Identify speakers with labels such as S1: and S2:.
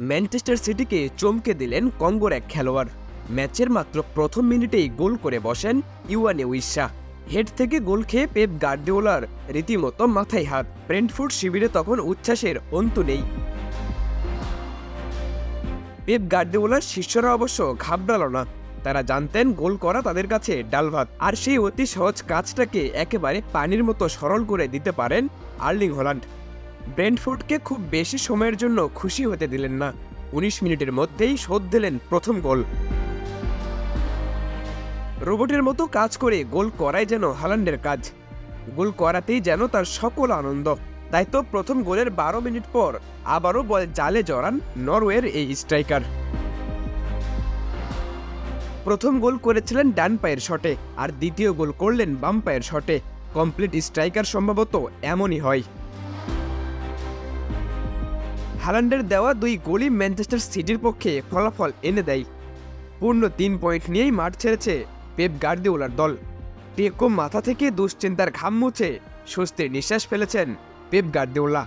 S1: Manchester সিটিকে চমকে দিলেন কঙ্গোর এক খেলোয়াড়। ম্যাচের মাত্র প্রথম মিনিটেই গোল করে বসেন ইউয়ানে উইসা হেড থেকে গোল খেয়ে পেপ গার্দিওলার রীতিমতো মাথায় হাত। ব্রেন্টফোর্ড শিবিরে তখন উচ্ছ্বাসের অন্ত নেই। পেপ গার্দিওলার শিষ্যরা অবশ্য ঘাবড়ালো না। তারা জানতেন গোল করা তাদের কাছে ডাল ভাত আর সেই অতি সহজ কাজটাকে একেবারে পানির মতো সরল করে দিতে পারেন আর্লিং হল্যান্ড ব্রেন্টফোর্ডকে খুব বেশি সময়ের জন্য খুশি হতে দিলেন না। উনিশ মিনিটের মধ্যেই শোধ দিলেন প্রথম গোল। রোবটের মতো কাজ করে গোল করাই যেন হালান্ডের কাজ। গোল করাতেই যেন তার সকল আনন্দ। তাই তো প্রথম গোলের বারো মিনিট পর আবারও বল জালে জড়ান নরওয়ের এই স্ট্রাইকার। প্রথম গোল করেছিলেন ডান পায়ের শটে, আর দ্বিতীয় গোল করলেন বাম পায়ের শটে। কমপ্লিট স্ট্রাইকার সম্ভবত এমনই হয়। হালান্ডের দেওয়া দুই গোলই ম্যানচেস্টার সিটির পক্ষে ফলাফল এনে দেয়। পূর্ণ তিন পয়েন্ট নিয়েই মাঠ ছেড়েছে পেপ গার্দিওলার দল। টেকো মাথা থেকে দুশ্চিন্তার ঘাম মুছে স্বস্তির নিঃশ্বাস ফেলেছেন পেপ গার্দিওলা।